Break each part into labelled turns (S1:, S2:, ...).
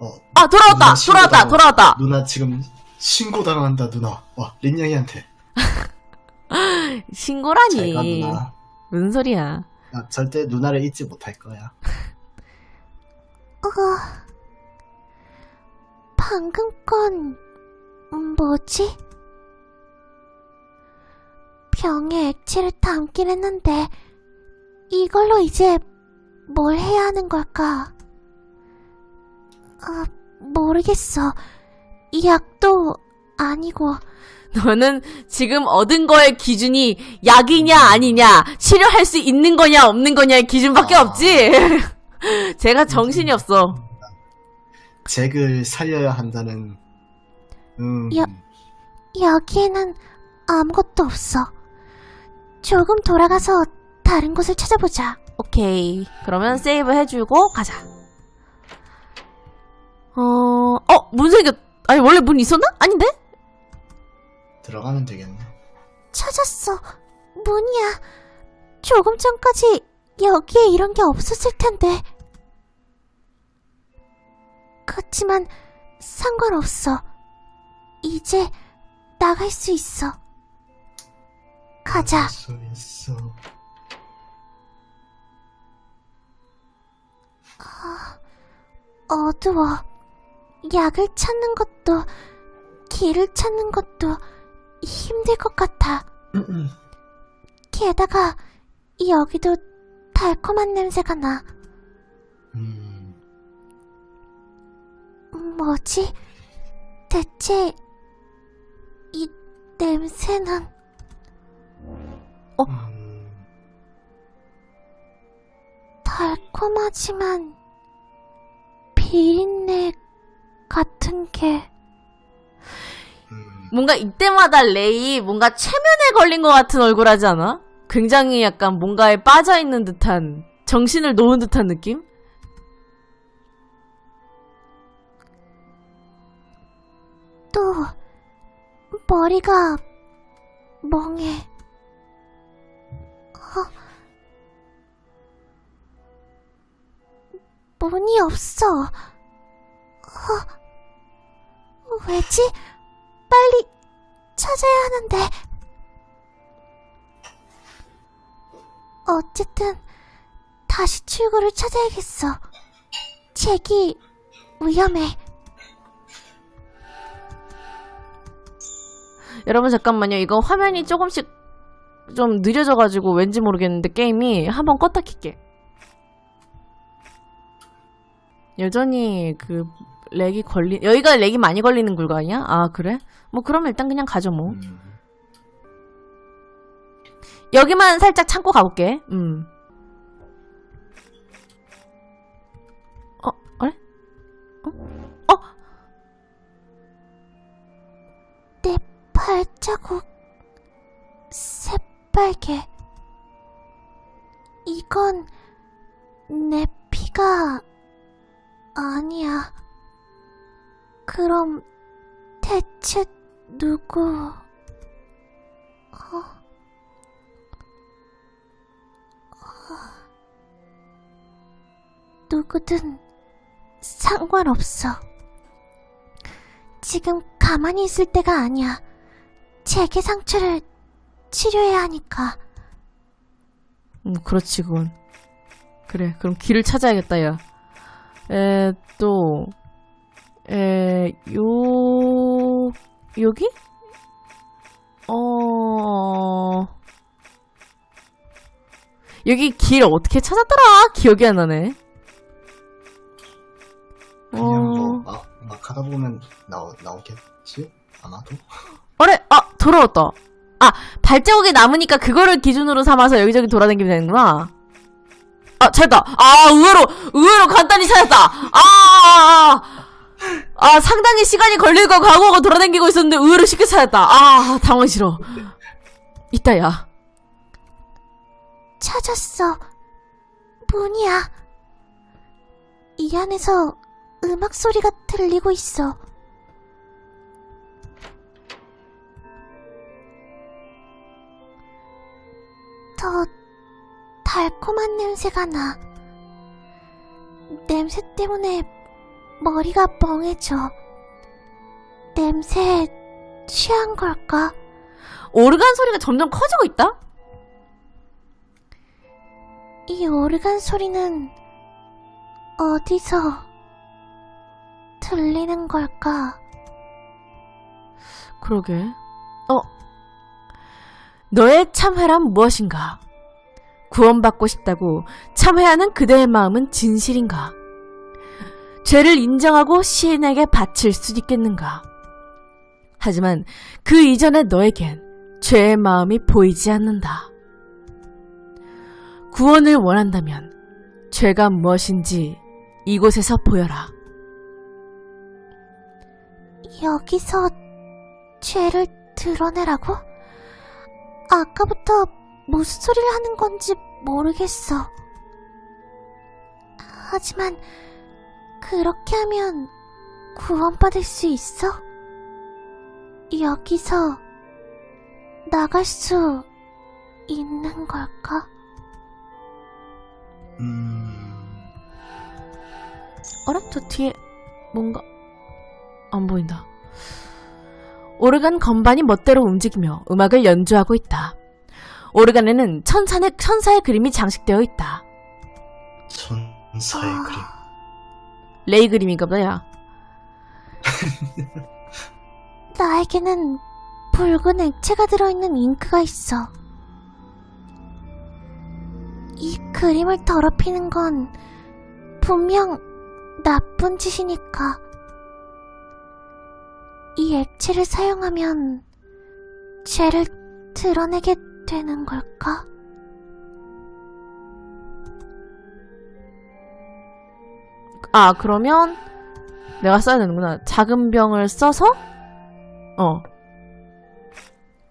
S1: 어,
S2: 아, 돌아왔다!
S1: 누나 신고
S2: 돌아왔다! 돌아왔다!
S1: 누나 지금 신고 당한다, 누나. 와, 린양이한테. 잘 가,
S2: 신고라니.
S1: 누나.
S2: 무슨 소리야.
S1: 나 절대 누나를 잊지 못할 거야.
S3: 어, 방금 건 뭐지? 병에 액체를 담긴 했는데 이걸로 이제 뭘 해야 하는 걸까? 아, 모르겠어. 이 약도 아니고
S2: 너는 지금 얻은 거의 기준이 약이냐 아니냐 치료할 수 있는 거냐 없는 거냐의 기준밖에
S1: 아.
S2: 없지. 제가 정신이 없어.
S1: 잭을 살려야 한다는, 음.
S3: 야. 여기에는 아무것도 없어. 조금 돌아가서 다른 곳을 찾아보자.
S2: 오케이. 그러면 세이브 해주고 가자. 어, 어, 문 생겼, 아니, 원래 문 있었나? 아닌데?
S1: 들어가면 되겠네.
S3: 찾았어. 문이야. 조금 전까지 여기에 이런 게 없었을 텐데. 그렇지만 상관없어. 이제 나갈 수 있어. 가자.
S1: 할수 있어.
S3: 어두워. 약을 찾는 것도, 길을 찾는 것도 힘들 것 같아. 게다가 여기도 달콤한 냄새가 나.
S1: 음,
S3: 뭐지? 대체 이 냄새는
S1: 음,
S3: 달콤하지만 비린내 같은 게
S1: 음.
S2: 뭔가 이때마다 레이 뭔가 최면에 걸린 것 같은 얼굴 하지 않아? 굉장히 약간 뭔가에 빠져있는 듯한, 정신을 놓은 듯한 느낌?
S3: 또 머리가 멍해. 어? 문이 없어. 어? 왜지? 빨리 찾아야 하는데. 어쨌든 다시 출구를 찾아야겠어. 책이 위험해.
S2: 여러분 잠깐만요. 이거 화면이 조금씩 좀 느려져가지고 왠지 모르겠는데 게임이 한번 껐다 킬게. 여전히 그 렉이 걸리 여기가 렉이 많이 걸리는 구간이야? 아 그래? 뭐 그러면 일단 그냥 가죠 뭐.
S1: 음.
S2: 여기만 살짝 참고 가볼게. 음. 어, 그래? 어? 어?
S3: 내 발자국 새빨개 이건 내 피가 아니야 그럼 대체 누구 어? 어. 누구든 상관없어 지금 가만히 있을 때가 아니야. 제게 상처를 치료해야 하니까.
S2: 음, 그렇지, 그건. 그래, 그럼 길을 찾아야겠다, 야. 에, 또, 에, 요, 여기? 어, 여기 길 어떻게 찾았더라? 기억이 안 나네.
S1: 그냥
S2: 어.
S1: 뭐, 막, 막 하다 보면 나오, 나오겠지? 아마도?
S2: 어래, 아, 돌아왔다. 아, 발자국이 남으니까 그거를 기준으로 삼아서 여기저기 돌아다니면 되는구나. 아, 찾았다. 아, 의외로, 의외로 간단히 찾았다. 아, 아, 아, 아, 상당히 시간이 걸릴 거 각오하고 돌아다니고 있었는데 의외로 쉽게 찾았다. 아, 당황 싫어. 이따, 야.
S3: 찾았어. 문이야. 이 안에서 음악 소리가 들리고 있어. 더 달콤한 냄새가 나. 냄새 때문에 머리가 멍해져. 냄새에 취한 걸까?
S2: 오르간 소리가 점점 커지고 있다?
S3: 이 오르간 소리는 어디서 들리는 걸까?
S2: 그러게. 어. 너의 참회란 무엇인가? 구원받고 싶다고 참회하는 그대의 마음은 진실인가? 죄를 인정하고 시인에게 바칠 수 있겠는가? 하지만 그 이전의 너에겐 죄의 마음이 보이지 않는다. 구원을 원한다면 죄가 무엇인지 이곳에서 보여라.
S3: 여기서 죄를 드러내라고? 아까부터 무슨 소리를 하는 건지 모르겠어. 하지만 그렇게 하면 구원받을 수 있어? 여기서 나갈 수 있는 걸까?
S1: 음,
S2: 어라? 저 뒤에 뭔가 안 보인다. 오르간 건반이 멋대로 움직이며 음악을 연주하고 있다. 오르간에는 천산의, 천사의 그림이 장식되어 있다.
S1: 천사의
S3: 아.
S1: 그림.
S2: 레이 그림인가 야.
S3: 나에게는 붉은 액체가 들어있는 잉크가 있어. 이 그림을 더럽히는 건 분명 나쁜 짓이니까. 이 액체를 사용하면 죄를 드러내게 되는 걸까?
S2: 아, 그러면 내가 써야 되는구나. 작은 병을 써서 어.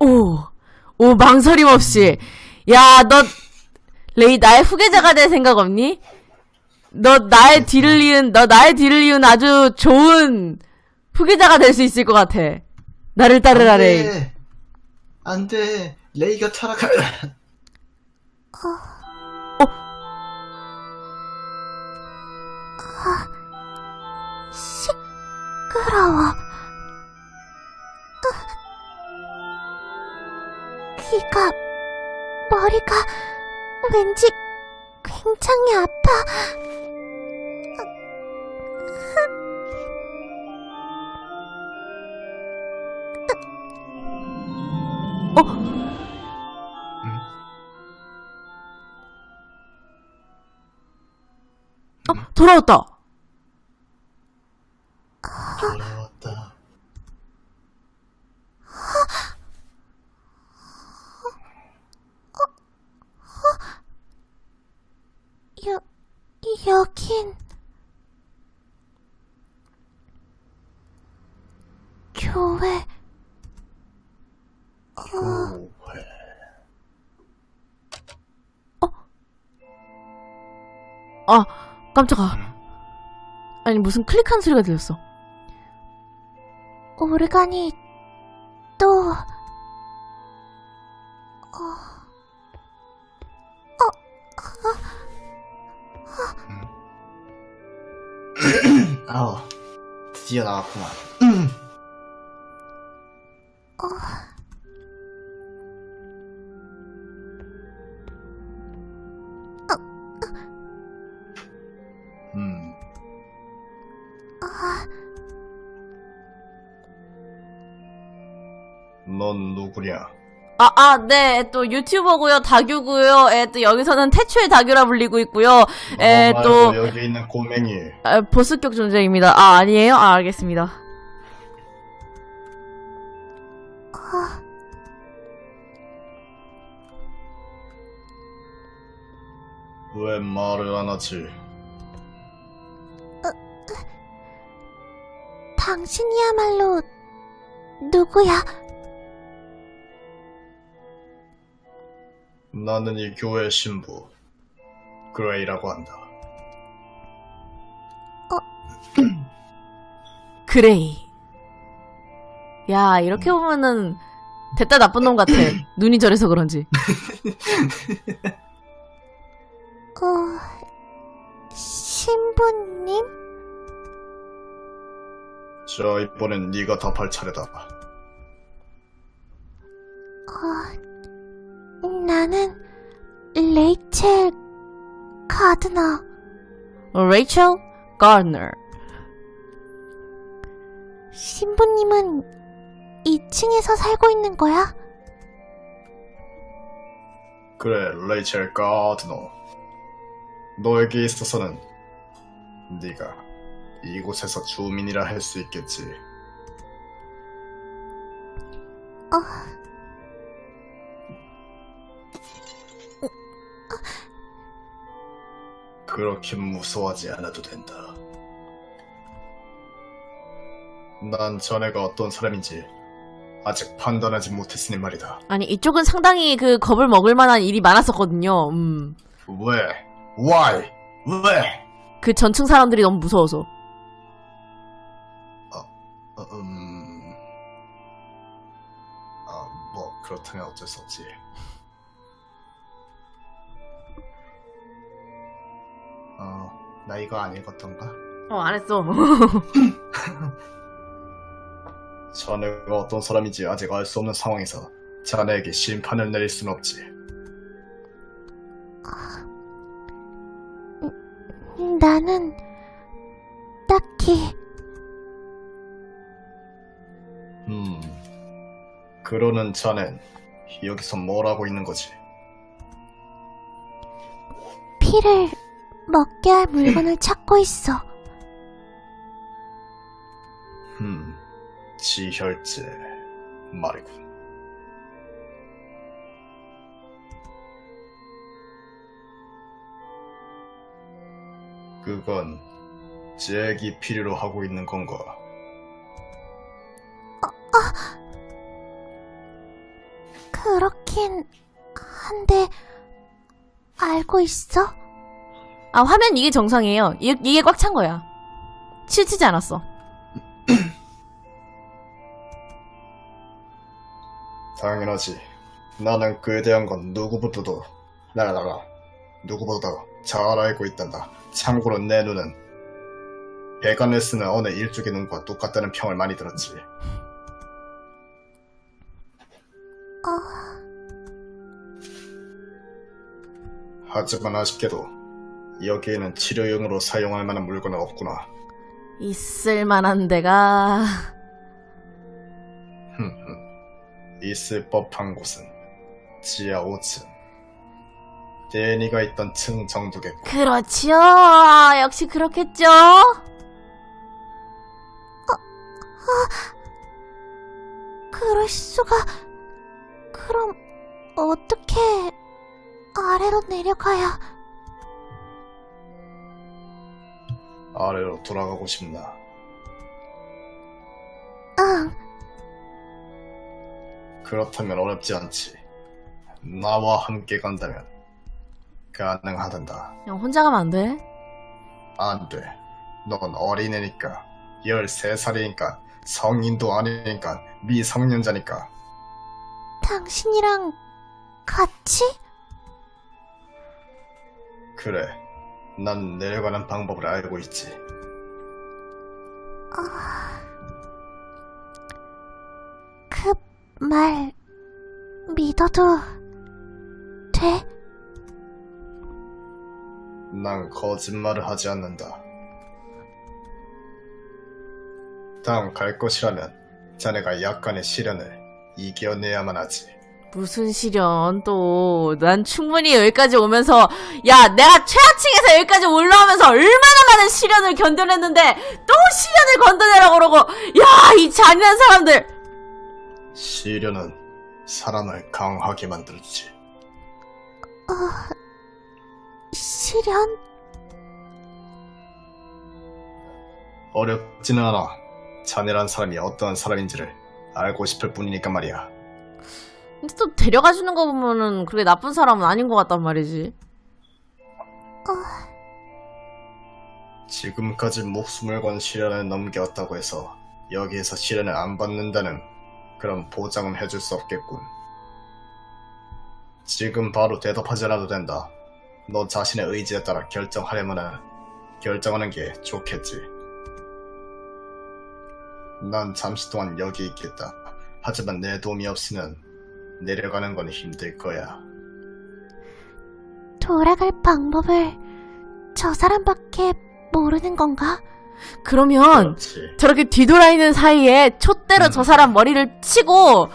S2: 오. 오, 망설임 없이. 야, 너 레이 나의 후계자가 될 생각 없니? 너 나의 뒤를 이은 너 나의 뒤를 이은 아주 좋은 후계자가 될 수 있을 것 같아. 나를 따르라, 레이.
S1: 돼. 안 돼. 레이가 타락할.
S3: 시끄러워. 귀가, 머리가 왠지 굉장히 아파.
S2: 어, 돌아왔다.
S1: 돌아왔다.
S3: 여, 여긴. 교회.
S1: 교회.
S2: 아, 깜짝아. 아니, 무슨 클릭한 소리가 들렸어.
S3: 오르간이 또
S1: 아우, 드디어 나왔구만.
S2: 아, 아, 네, 또 유튜버고요, 다규고요, 에, 또 여기서는 태초의 다규라 불리고 있고요, 에,
S1: 너
S2: 또,
S1: 여기 있는 고맹이
S2: 아, 보스격 존재입니다. 아, 아니에요? 아, 알겠습니다.
S1: 왜 말을 안 하지?
S3: 당신이야말로 누구야?
S1: 나는 이 교회 신부 그레이라고 한다.
S2: 그레이. 야, 이렇게 보면은, 됐다 나쁜 놈 같아. 눈이 저래서 그런지.
S3: 어, 신부님?
S1: 자, 이번엔 네가 답할 차례다.
S3: 나는 레이첼 가드너.
S2: 레이첼 가드너.
S3: 신부님은 2층에서 살고 있는 거야?
S1: 그래, 레이첼 가드너. 너에게 있어서는 네가 이곳에서 주민이라 할 수 있겠지. 그렇게 무서워하지 않아도 된다. 난 자네가 어떤 사람인지 아직 판단하지 못했으니 말이다.
S2: 아니, 이쪽은 상당히 그 겁을 먹을 만한 일이 많았었거든요. 음.
S1: 왜? Why? 왜?
S2: 그 전층 사람들이 너무 무서워서.
S1: 어, 음... 아, 뭐 그렇다면 어쩔 수 없지. 어, 나 이거 안 읽었던가?
S2: 어, 안 했어.
S1: 자네가 어떤 사람인지 아직 알 수 없는 상황에서 자네에게 심판을 내릴 순 없지.
S3: 나는 딱히
S1: 음, 그러는 자넨 여기서 뭘 하고 있는 거지?
S3: 피를 먹게 할 물건을 찾고 있어.
S1: 음, 지혈제 말이군. 그건 잭이 필요로 하고 있는 건가?
S3: 그렇긴 한데 알고 있어?
S2: 아, 화면 이게 정상이에요. 이, 이게 꽉 찬 거야. 치치지 않았어.
S1: 당연하지. 나는 그에 대한 건 누구보다도 나나나 누구보다도 잘 알고 있단다. 참고로 내 눈은 배관을 쓰는 어느 일족의 눈과 똑같다는 평을 많이 들었지. 하지만 아쉽게도 여기에는 치료용으로 사용할 만한 물건은 없구나.
S2: 있을 만한 데가.
S1: 흠흠. 있을 법한 곳은 지하 5층. 데니가 있던 층 정도겠고.
S2: 그렇지요. 아, 역시 그렇겠죠.
S3: 그럴 수가. 그럼 어떻게 아래로 내려가야?
S1: 아래로 돌아가고 싶나?
S3: 응.
S1: 그렇다면 어렵지 않지. 나와 함께 간다면 가능하단다.
S2: 그냥 혼자 가면 안 돼?
S1: 안 돼. 넌 어린애니까. 13살이니까. 성인도 아니니까. 미성년자니까.
S3: 당신이랑 같이?
S1: 그래. 난 내려가는 방법을 알고 있지.
S3: 그말 믿어도 돼?
S1: 난 거짓말을 하지 않는다. 다음 갈 것이라면 자네가 약간의 시련을 이겨내야만 하지.
S2: 무슨 시련 또. 난 충분히 여기까지 오면서 야 내가 최하층에서 여기까지 올라오면서 얼마나 많은 시련을 견뎌냈는데 또 시련을 건져내라고 그러고 야 이 잔인한 사람들.
S1: 시련은 사람을 강하게 만들지.
S3: 시련?
S1: 어렵지는 않아. 자네란 사람이 어떠한 사람인지를 알고 싶을 뿐이니까 말이야.
S2: 또 데려가 주는 거 보면은 그게 나쁜 사람은 아닌 것 같단 말이지.
S1: 지금까지 목숨을 건 시련을 넘겨왔다고 해서 여기에서 시련을 안 받는다는 그런 보장은 해줄 수 없겠군. 지금 바로 대답하지 않아도 된다. 너 자신의 의지에 따라 결정하려면 결정하는 게 좋겠지. 난 잠시 동안 여기 있겠다. 하지만 내 도움이 없으면 내려가는 건 힘들 거야.
S3: 돌아갈 방법을 저 사람밖에 모르는 건가?
S2: 그러면
S1: 그렇지.
S2: 저렇게 뒤돌아 있는 사이에 촛대로 저
S1: 음.
S2: 사람 머리를 치고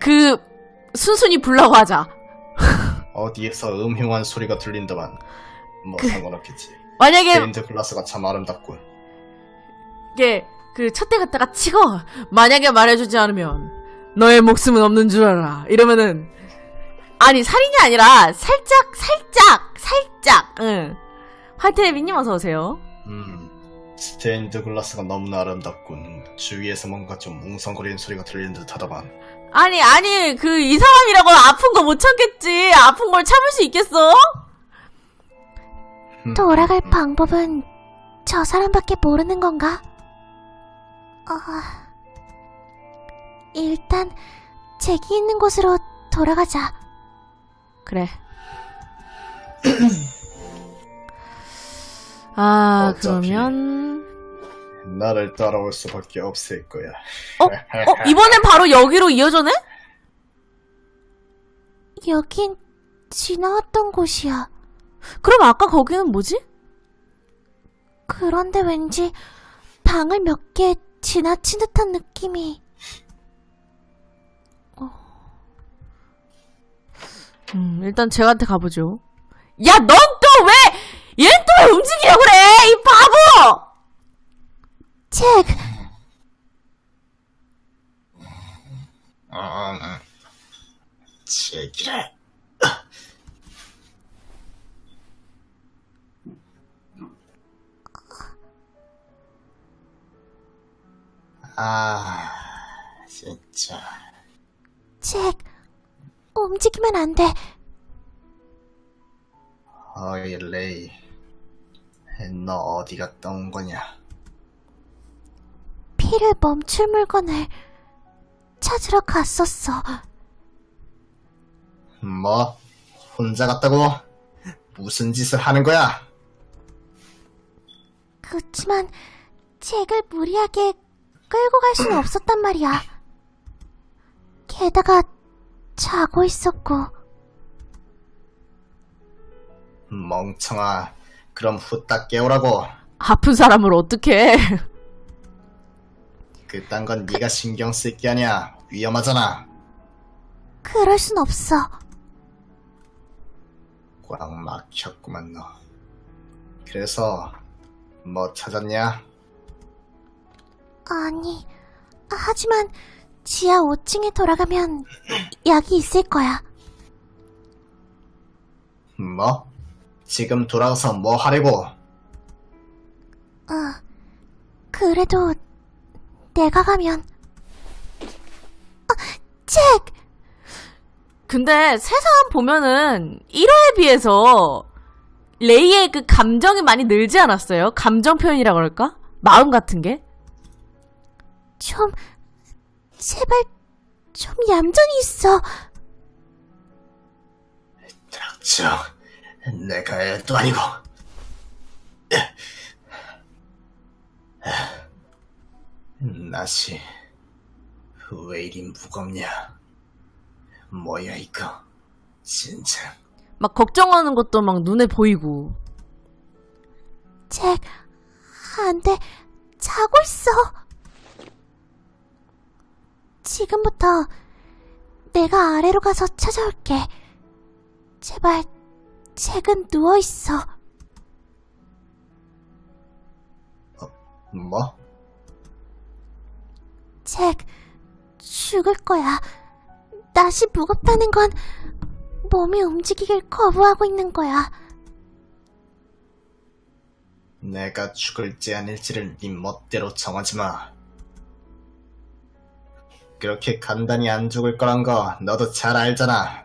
S2: 그 순순히 불라고 하자.
S1: 어디에서 음흉한 소리가 들린다만 뭐
S2: 그-
S1: 상관없겠지.
S2: 만약에
S1: 스테인드 글라스가 참 아름답군.
S2: 이게 그 촛대 갖다가 치고 만약에 말해주지 않으면 너의 목숨은 없는 줄 알아. 이러면은 아니 살인이 아니라 살짝 살짝 살짝 응. 화이트레비님 어서 오세요.
S1: 음, 스테인 드 글라스가 너무나 아름답군. 주위에서 뭔가 좀 웅성거리는 소리가 들리는 듯하다만.
S2: 아니 아니 그 이 사람이라고 아픈 거 못 참겠지. 아픈 걸 참을 수 있겠어?
S1: 음,
S3: 돌아갈
S1: 음,
S3: 방법은 저 사람밖에 모르는 건가? 어... 일단 잭이 있는 곳으로 돌아가자.
S2: 그래. 아
S1: 어차피.
S2: 그러면
S1: 나를 따라올 수밖에 없을 거야.
S2: 어? 어 이번엔 바로 여기로 이어져네?
S3: 여긴 지나왔던 곳이야.
S2: 그럼 아까 거기는 뭐지?
S3: 그런데 왠지 방을 몇 개 지나친 듯한 느낌이.
S2: 음, 일단 잭한테 가보죠. 야, 넌 또 왜, 얘는 또 왜 움직이려고 그래! 이 바보!
S3: 잭!
S1: 아, 제기래. 아, 진짜.
S3: 잭! 움직이면 안 돼.
S1: 어이, 레이. 너 어디 갔다 온 거냐?
S3: 피를 멈출 물건을 찾으러 갔었어.
S1: 뭐? 혼자 갔다고? 무슨 짓을 하는 거야?
S3: 그치만 잭을 무리하게 끌고 갈 수는 없었단 말이야. 게다가 자고 있었고
S1: 멍청아. 그럼 후딱 깨우라고.
S2: 아픈 사람을 어떻게
S1: 그딴 건 네가 신경 쓸 게 아니야. 위험하잖아.
S3: 그럴 순 없어.
S1: 꽉 막혔구만 너. 그래서 뭐 찾았냐?
S3: 아니, 하지만 지하 5층에 돌아가면 약이 있을 거야.
S1: 뭐? 지금 돌아가서 뭐 하려고?
S3: 어, 그래도 내가 가면 아, 잭!
S2: 근데 세상 보면은 1화에 비해서 레이의 그 감정이 많이 늘지 않았어요? 감정 표현이라 그럴까? 마음 같은 게?
S3: 좀 제발 좀 얌전히 있어.
S1: 닥쳐. 내가 애도 아니고. 나시, 왜 이리 무겁냐? 뭐야 이거? 진짜.
S2: 막 걱정하는 것도 막 눈에 보이고.
S3: 잭, 안 돼. 자고 있어. 지금부터 내가 아래로 가서 찾아올게. 제발, 잭은 누워있어.
S1: 뭐?
S3: 잭, 죽을 거야. 낯이 무겁다는 건 몸이 움직이길 거부하고 있는 거야.
S1: 내가 죽을지 아닐지를 네 멋대로 정하지 마. 그렇게 간단히 안 죽을 거란 거 너도 잘 알잖아.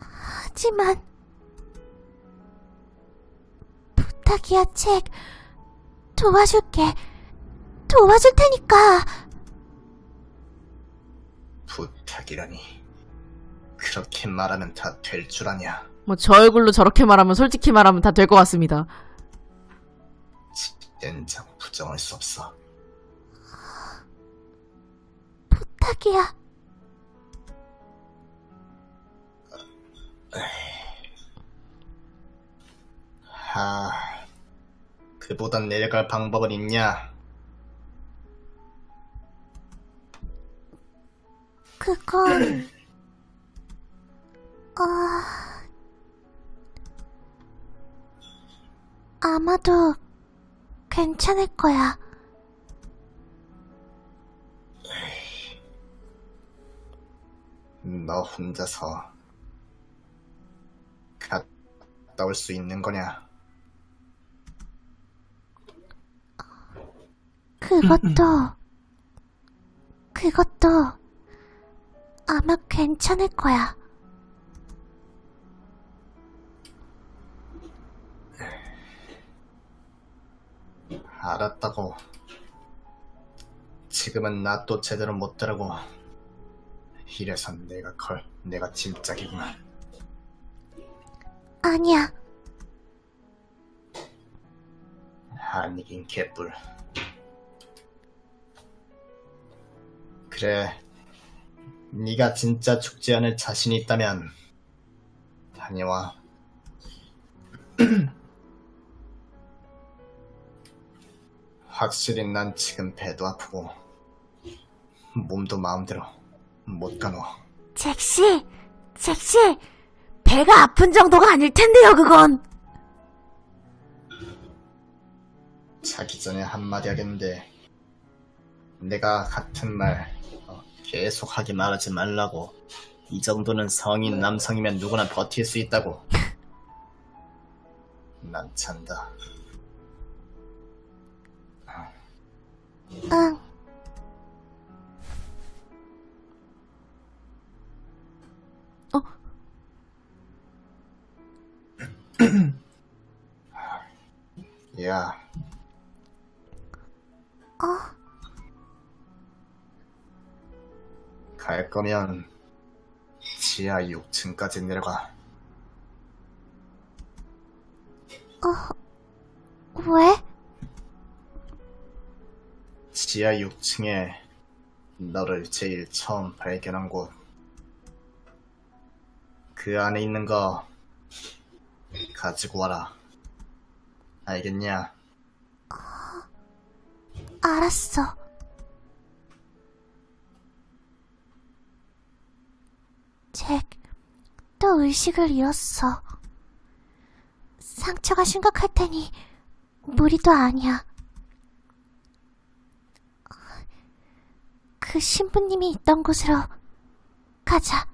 S3: 하지만 부탁이야, 잭. 도와줄게. 도와줄 테니까.
S1: 부탁이라니. 그렇게 말하면 다 될 줄 아냐.
S2: 뭐 저 얼굴로 저렇게 말하면 솔직히 말하면 다 될 것 같습니다.
S1: 젠장 부정할 수 없어.
S3: 부탁이야.
S1: 하, 그보단 내려갈 방법은 있냐?
S3: 그건, 어, 아마도 괜찮을 거야.
S1: 너 혼자서 갔다 올 수 있는 거냐?
S3: 그것도, 그것도 아마 괜찮을 거야.
S1: 알았다고. 지금은 나 또 제대로 못 들으고. 이래서 내가 걸, 내가 짐짝이구나.
S3: 아니야.
S1: 아니긴 개뿔. 그래. 네가 진짜 죽지 않을 자신이 있다면 다녀와. 확실히 난 지금 배도 아프고 몸도 마음대로 못 가노.
S3: 잭씨, 잭씨, 배가 아픈 정도가 아닐 텐데요, 그건.
S1: 자기 전에 한마디 하겠는데 내가 같은 말 어, 계속 하게 말하지 말라고 이 정도는 성인 남성이면 누구나 버틸 수 있다고 난 찬다
S3: 응.
S1: 야
S3: 어,
S1: 갈 거면 지하 6층까지 내려가
S3: 왜?
S1: 지하 6층에 너를 제일 처음 발견한 곳. 그 안에 있는 거 가지고 와라. 알겠냐?
S3: 알았어. 잭, 또 의식을 잃었어. 상처가 심각할 테니 무리도 아니야. 그 신부님이 있던 곳으로 가자.